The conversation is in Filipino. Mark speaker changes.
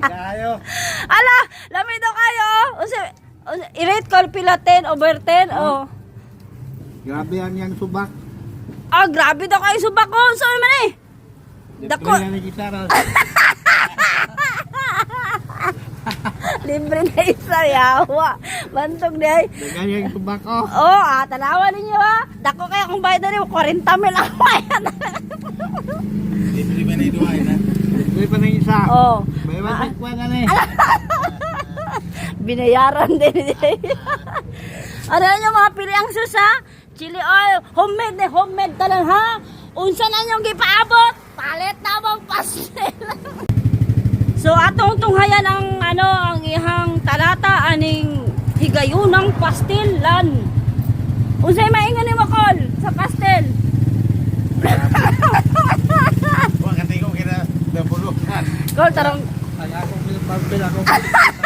Speaker 1: Kayo.
Speaker 2: Ala, lamay daw kayo. O si, i-rate ko pila 10 over 10. Oh.
Speaker 1: Grabe yan yung subak.
Speaker 2: Ah, grabe daw kayo subak ko. Saan naman eh? Dako.
Speaker 1: Libre na ni Gisara.
Speaker 2: Libre na isa yawa. Bantog di ay.
Speaker 1: Dagan yung subak ko.
Speaker 2: Oh, ah, tanawa ninyo ah. Dako kayo kung bayad na rin, 40 mil ang bayad.
Speaker 1: Libre ba na ito ay na? Libre pa yung isa.
Speaker 2: oh,
Speaker 1: May wasik pa na ni.
Speaker 2: binayaran din. ano nyo mga pili ang susa? Chili oil, homemade na homemade talang ha. Unsa na nyong gipaabot? Palit na bang pastel. so atong tunghayan ang ano ang ihang talata aning higayunang pastelan. Unsay maingon ni Makol sa pastel? Kol tarong
Speaker 1: Ay ako pinapagpil ako.